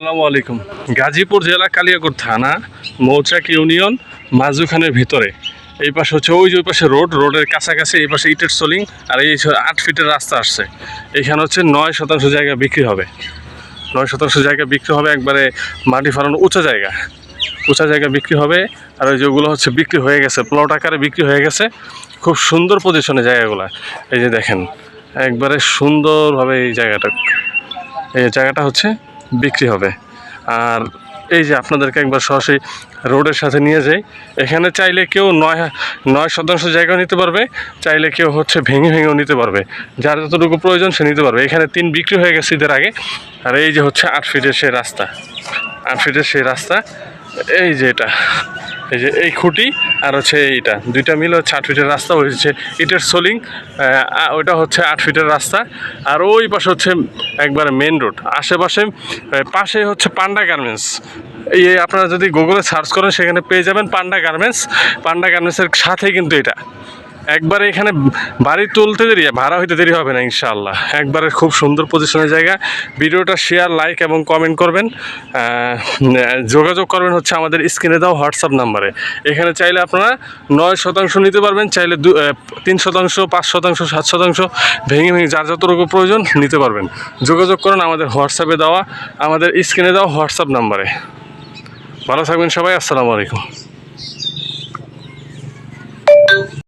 আসসালামু আলাইকুম। গাজীপুর জেলা কালিয়াকোট থানা, মৌচাক ইউনিয়ন, মাজুখানের ভিতরে। এই পাশে হচ্ছে ওই যে ওই পাশে রোড, রোডের কাছাকাছি এই পাশে ইটের সোলিং আর এই আট ফিটের রাস্তা আসছে। এখানে হচ্ছে নয় শতাংশ জায়গা বিক্রি হবে। নয় শতাংশ জায়গা বিক্রি হবে একবারে মাটি ফালানো উঁচা জায়গা। উঁচা জায়গা বিক্রি হবে আর ওই যেগুলো হচ্ছে বিক্রি হয়ে গেছে প্লট আকারে বিক্রি হয়ে গেছে। খুব সুন্দর পজিশনে জায়গাগুলো। এই যে দেখেন, একবারে সুন্দরভাবে এই জায়গাটা এই জায়গাটা হচ্ছে বিক্রি হবে। আর এই যে আপনাদেরকে একবার সরাসরি রোডের সাথে নিয়ে যাই, এখানে চাইলে কেউ নয় নয় শতাংশ জায়গা নিতে পারবে, চাইলে কেউ হচ্ছে ভেঙে ভেঙেও নিতে পারবে। যার যতটুকু প্রয়োজন সে নিতে পারবে। এখানে তিন বিক্রি হয়ে গেছে ঈদের আগে। আর এই যে হচ্ছে আট ফিটের সেই রাস্তা। আট ফিটের সেই রাস্তা। এই যে এটা। এই যে এই খুঁটি আর হচ্ছে এইটা। দুইটা মিল হচ্ছে আট ফিটের রাস্তা ওই হচ্ছে ইটের সোলিং ওইটা হচ্ছে আট ফিটের রাস্তা। আর ওই পাশে হচ্ছে একবার মেন রোড আশেপাশে পাশে হচ্ছে পান্ডা গার্মেন্টস এই আপনারা যদি গুগলে সার্চ করেন, সেখানে পেয়ে যাবেন পান্ডা গার্মেন্টস পান্ডা গার্মেন্টসের সাথেই কিন্তু এটা। একবারে এখানে বাড়ি তুলতে দেরি, ভাড়া হইতে দেরি হবে না ইনশাআল্লাহ। একবারে খুব সুন্দর পজিশনের জায়গা। ভিডিওটা শেয়ার লাইক এবং কমেন্ট করবেন। যোগাযোগ করবেন হচ্ছে আমাদের স্ক্রিনে দাও হোয়াটসঅ্যাপ নাম্বারে এখানে চাইলে আপনারা নয় শতাংশ নিতে পারবেন, চাইলে দু তিন শতাংশ, পাঁচ শতাংশ, সাত শতাংশ, ভেঙে ভেঙে যার যতটুকু প্রয়োজন নিতে পারবেন। যোগাযোগ করুন আমাদের হোয়াটসঅ্যাপে দেওয়া, আমাদের স্ক্রিনে দেওয়া হোয়াটসঅ্যাপ নাম্বারে ভালো থাকবেন সবাই, আসসালামু আলাইকুম।